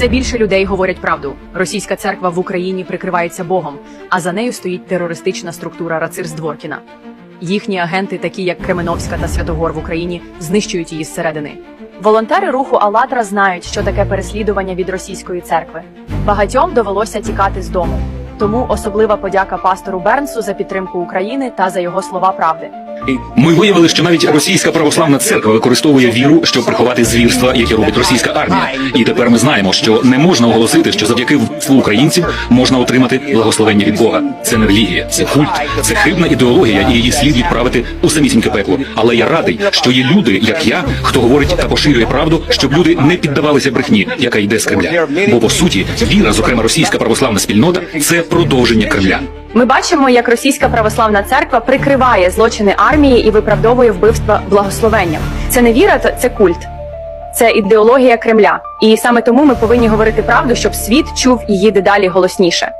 Все більше людей говорять правду. Російська церква в Україні прикривається Богом, а за нею стоїть терористична структура Рацирс Дворкіна. Їхні агенти, такі як Кременовська та Святогор в Україні, знищують її зсередини. Волонтери руху «АЛЛАТРА» знають, що таке переслідування від російської церкви. Багатьом довелося тікати з дому. Тому особлива подяка пастору Бернсу за підтримку України та за його слова правди. Ми виявили, що навіть російська православна церква використовує віру, щоб приховати звірства, які робить російська армія. І тепер ми знаємо, що не можна оголосити, що завдяки вбивству українців можна отримати благословення від Бога. Це не релігія, це культ, це хибна ідеологія, і її слід відправити у самісіньке пекло. Але я радий, що є люди, як я, хто говорить та поширює правду, щоб люди не піддавалися брехні, яка йде з Кремля. Бо по суті, віра, зокрема російська православна спільнота, це продовження Кремля. Ми бачимо, як російська православна церква прикриває злочини армії і виправдовує вбивства благословенням. Це не віра, це культ. Це ідеологія Кремля. І саме тому ми повинні говорити правду, щоб світ чув її дедалі голосніше.